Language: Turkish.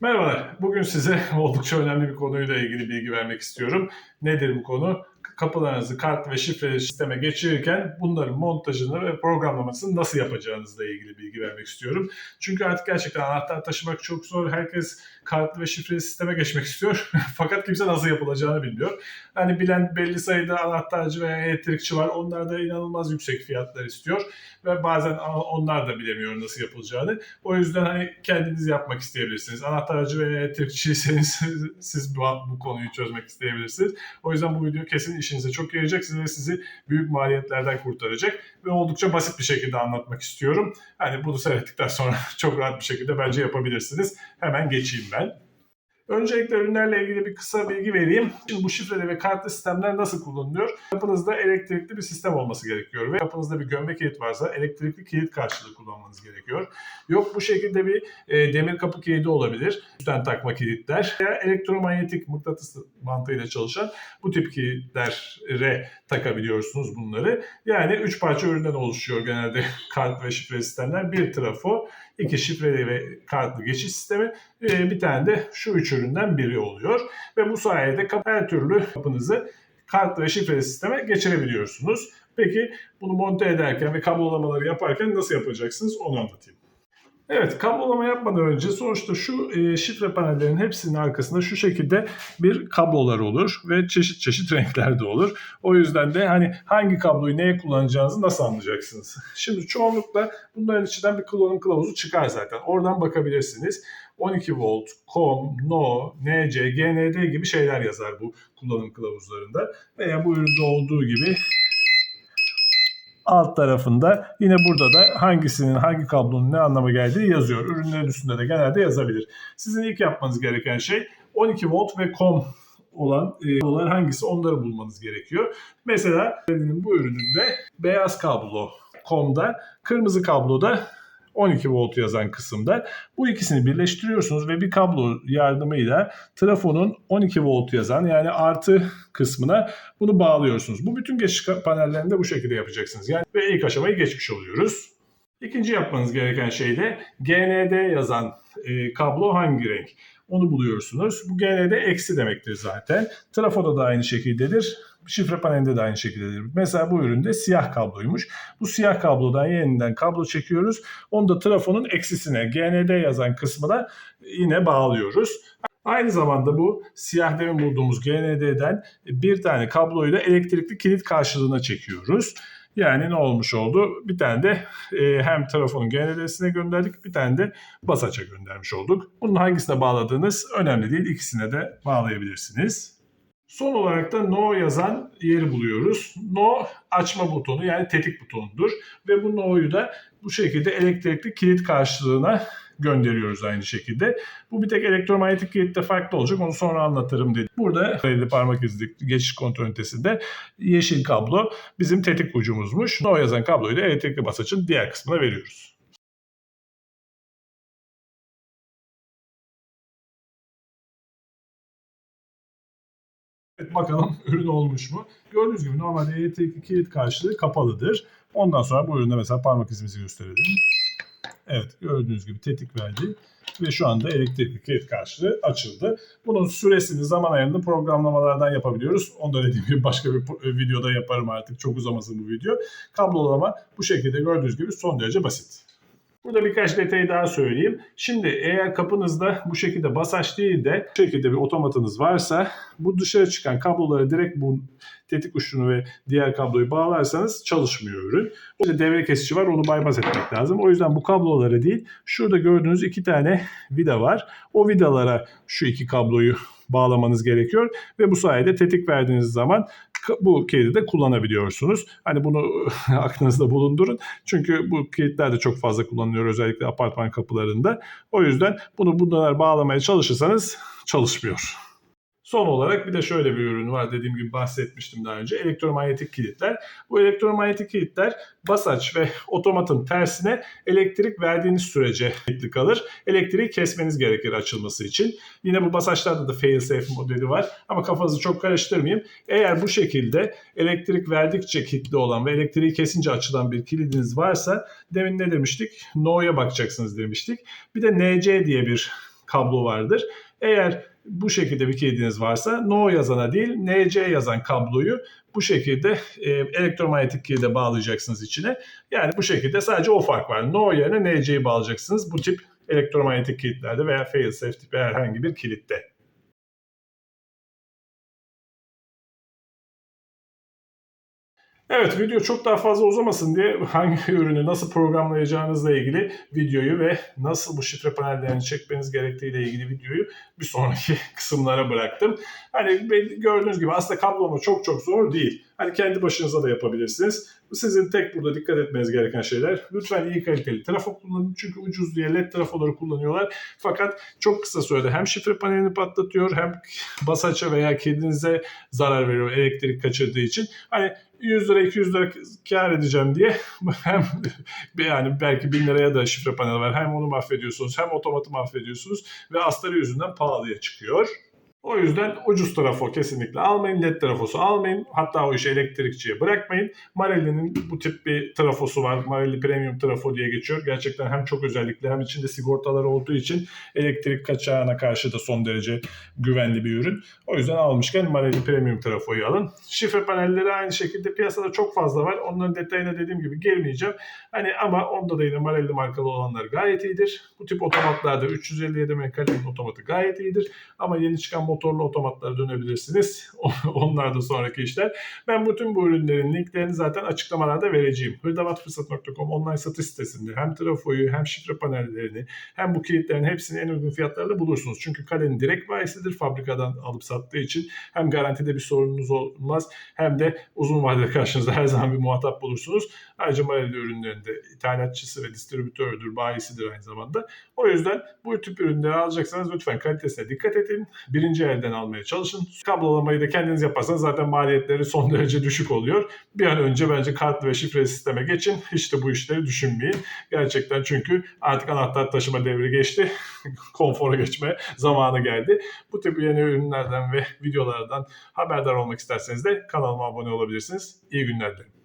Merhabalar. Bugün size oldukça önemli bir konuyla ilgili bilgi vermek istiyorum. Nedir bu konu? Kapılarınızı kart ve şifreli sisteme geçirirken bunların montajını ve programlamasını nasıl yapacağınızla ilgili bilgi vermek istiyorum. Çünkü artık gerçekten anahtar taşımak çok zor. Herkes kartlı ve şifreli sisteme geçmek istiyor. Fakat kimse nasıl yapılacağını bilmiyor. Hani bilen belli sayıda anahtarcı veya elektrikçi var. Onlar da inanılmaz yüksek fiyatlar istiyor. Ve bazen onlar da bilemiyor nasıl yapılacağını. O yüzden hani kendiniz yapmak isteyebilirsiniz. Anahtarcı ve elektrikçiyseniz siz bu, bu konuyu çözmek isteyebilirsiniz. O yüzden bu video kesin işinize çok yarayacak. Size sizi büyük maliyetlerden kurtaracak. Ve oldukça basit bir şekilde anlatmak istiyorum. Hani bunu seyrettikten sonra çok rahat bir şekilde bence yapabilirsiniz. Hemen geçeyim ben. Öncelikle ürünlerle ilgili bir kısa bilgi vereyim. Şimdi bu şifreli ve kartlı sistemler nasıl kullanılıyor? Kapınızda elektrikli bir sistem olması gerekiyor ve kapınızda bir gömbe kilit varsa elektrikli kilit karşılığı kullanmanız gerekiyor. Yok bu şekilde bir e, demir kapı kilidi olabilir. Üstten takma kilitler veya elektromanyetik mıknatıs mantığıyla çalışan bu tip kilitlere takabiliyorsunuz bunları. Yani 3 parça üründen oluşuyor genelde kart ve şifreli sistemler. Bir trafo, iki şifreli ve kartlı geçiş sistemi, e, bir tane de şu üç üründen biri oluyor. Ve bu sayede her türlü kapınızı kartlı ve şifreli sisteme geçirebiliyorsunuz. Peki bunu monte ederken ve kablolamaları yaparken nasıl yapacaksınız onu anlatayım. Evet, kablolama yapmadan önce sonuçta şu e, şifre panellerinin hepsinin arkasında şu şekilde bir kablolar olur ve çeşit çeşit renklerde olur. O yüzden de hani hangi kabloyu neye kullanacağınızı nasıl anlayacaksınız? Şimdi çoğunlukla bunların içinden bir kullanım kılavuzu çıkar zaten. Oradan bakabilirsiniz. 12 volt, COM, NO, NC, GND gibi şeyler yazar bu kullanım kılavuzlarında. Veya bu üründe olduğu gibi alt tarafında yine burada da hangisinin hangi kablonun ne anlama geldiği yazıyor. Ürünlerin üstünde de genelde yazabilir. Sizin ilk yapmanız gereken şey 12 volt ve COM olan e, kablolar hangisi onları bulmanız gerekiyor. Mesela benim bu ürününde beyaz kablo COM'da, kırmızı kabloda 12 volt yazan kısımda bu ikisini birleştiriyorsunuz ve bir kablo yardımıyla trafonun 12 volt yazan yani artı kısmına bunu bağlıyorsunuz. Bu bütün geçiş panellerinde bu şekilde yapacaksınız. Yani ve ilk aşamayı geçmiş oluyoruz. İkinci yapmanız gereken şey de GND yazan e, kablo hangi renk? Onu buluyorsunuz. Bu GND eksi demektir zaten. Trafoda da aynı şekildedir. Şifre panelinde de aynı şekildedir. Mesela bu üründe siyah kabloymuş. Bu siyah kablodan yeniden kablo çekiyoruz. Onu da trafonun eksisine GND yazan kısmına yine bağlıyoruz. Aynı zamanda bu siyah demin bulduğumuz GND'den bir tane kabloyu da elektrikli kilit karşılığına çekiyoruz. Yani ne olmuş oldu? Bir tane de e, hem trafonun GND'sine gönderdik, bir tane de basaça göndermiş olduk. Bunun hangisine bağladığınız önemli değil. İkisine de bağlayabilirsiniz. Son olarak da no yazan yeri buluyoruz. No açma butonu yani tetik butonudur. Ve bu no'yu da bu şekilde elektrikli kilit karşılığına gönderiyoruz aynı şekilde. Bu bir tek elektromanyetik kilitte farklı olacak. Onu sonra anlatırım dedim. Burada eli parmak izi geçiş kontrol ünitesinde yeşil kablo bizim tetik ucumuzmuş. No yazan kabloyu da elektrikli basaçın diğer kısmına veriyoruz. Evet, bakalım ürün olmuş mu? Gördüğünüz gibi normalde elektrikli kilit karşılığı kapalıdır. Ondan sonra bu üründe mesela parmak izimizi gösterelim. Evet gördüğünüz gibi tetik verdi ve şu anda elektrikli karşılığı açıldı. Bunun süresini zaman ayarını programlamalardan yapabiliyoruz. Onu da dediğim gibi başka bir videoda yaparım artık çok uzamasın bu video. Kablolama bu şekilde gördüğünüz gibi son derece basit. Burada birkaç detayı daha söyleyeyim. Şimdi eğer kapınızda bu şekilde basaç değil de bu şekilde bir otomatınız varsa bu dışarı çıkan kabloları direkt bu tetik uçunu ve diğer kabloyu bağlarsanız çalışmıyor ürün. Burada devre kesici var onu bypass etmek lazım. O yüzden bu kabloları değil şurada gördüğünüz iki tane vida var. O vidalara şu iki kabloyu bağlamanız gerekiyor ve bu sayede tetik verdiğiniz zaman bu kilidi de kullanabiliyorsunuz. Hani bunu aklınızda bulundurun. Çünkü bu kilitler de çok fazla kullanılıyor özellikle apartman kapılarında. O yüzden bunu bunlar bağlamaya çalışırsanız çalışmıyor. Son olarak bir de şöyle bir ürün var dediğim gibi bahsetmiştim daha önce. Elektromanyetik kilitler. Bu elektromanyetik kilitler basaç ve otomatın tersine elektrik verdiğiniz sürece kilitli kalır. Elektriği kesmeniz gerekir açılması için. Yine bu basaçlarda da fail safe modeli var ama kafanızı çok karıştırmayayım. Eğer bu şekilde elektrik verdikçe kilitli olan ve elektriği kesince açılan bir kilidiniz varsa demin ne demiştik? No'ya bakacaksınız demiştik. Bir de NC diye bir kablo vardır. Eğer bu şekilde bir kilidiniz varsa no yazana değil NC yazan kabloyu bu şekilde e, elektromanyetik kilide bağlayacaksınız içine. Yani bu şekilde sadece o fark var. No yerine NC'yi bağlayacaksınız bu tip elektromanyetik kilitlerde veya failsafe tipi herhangi bir kilitte. Evet video çok daha fazla uzamasın diye hangi ürünü nasıl programlayacağınızla ilgili videoyu ve nasıl bu şifre panellerini çekmeniz gerektiğiyle ilgili videoyu bir sonraki kısımlara bıraktım. Hani gördüğünüz gibi aslında kablolama çok çok zor değil. Hani kendi başınıza da yapabilirsiniz. Sizin tek burada dikkat etmeniz gereken şeyler. Lütfen iyi kaliteli trafo kullanın çünkü ucuz diye led trafoları kullanıyorlar. Fakat çok kısa sürede hem şifre panelini patlatıyor hem basaça veya kedinize zarar veriyor elektrik kaçırdığı için. Hani 100 lira 200 lira kar edeceğim diye hem yani belki 1000 liraya da şifre paneli var. Hem onu mahvediyorsunuz hem otomatı mahvediyorsunuz ve astarı yüzünden pahalıya çıkıyor. O yüzden ucuz trafo kesinlikle almayın. LED trafosu almayın. Hatta o işi elektrikçiye bırakmayın. Marelli'nin bu tip bir trafosu var. Marelli Premium trafo diye geçiyor. Gerçekten hem çok özellikli hem içinde sigortaları olduğu için elektrik kaçağına karşı da son derece güvenli bir ürün. O yüzden almışken Marelli Premium trafoyu alın. Şifre panelleri aynı şekilde piyasada çok fazla var. Onların detayına dediğim gibi girmeyeceğim. Hani ama onda da yine Marelli markalı olanlar gayet iyidir. Bu tip otomatlarda 357 MHz'in otomatı gayet iyidir. Ama yeni çıkan motorlu otomatlara dönebilirsiniz. Onlar da sonraki işler. Ben bütün bu ürünlerin linklerini zaten açıklamalarda vereceğim. Hırdavatfırsat.com online satış sitesinde hem trafoyu hem şifre panellerini hem bu kilitlerin hepsini en uygun fiyatlarla bulursunuz. Çünkü Kale'nin direkt bayisidir. Fabrikadan alıp sattığı için hem garantide bir sorununuz olmaz hem de uzun vadede karşınızda her zaman bir muhatap bulursunuz. Ayrıca Marelli ürünlerinde ithalatçısı ve distribütördür, bayisidir aynı zamanda. O yüzden bu tip ürünleri alacaksanız lütfen kalitesine dikkat edin. Birinci elden almaya çalışın. Kablolamayı da kendiniz yaparsanız zaten maliyetleri son derece düşük oluyor. Bir an önce bence kartlı ve şifreli sisteme geçin. Hiç de bu işleri düşünmeyin. Gerçekten çünkü artık anahtar taşıma devri geçti. Konfora geçme zamanı geldi. Bu tip yeni ürünlerden ve videolardan haberdar olmak isterseniz de kanalıma abone olabilirsiniz. İyi günler dilerim.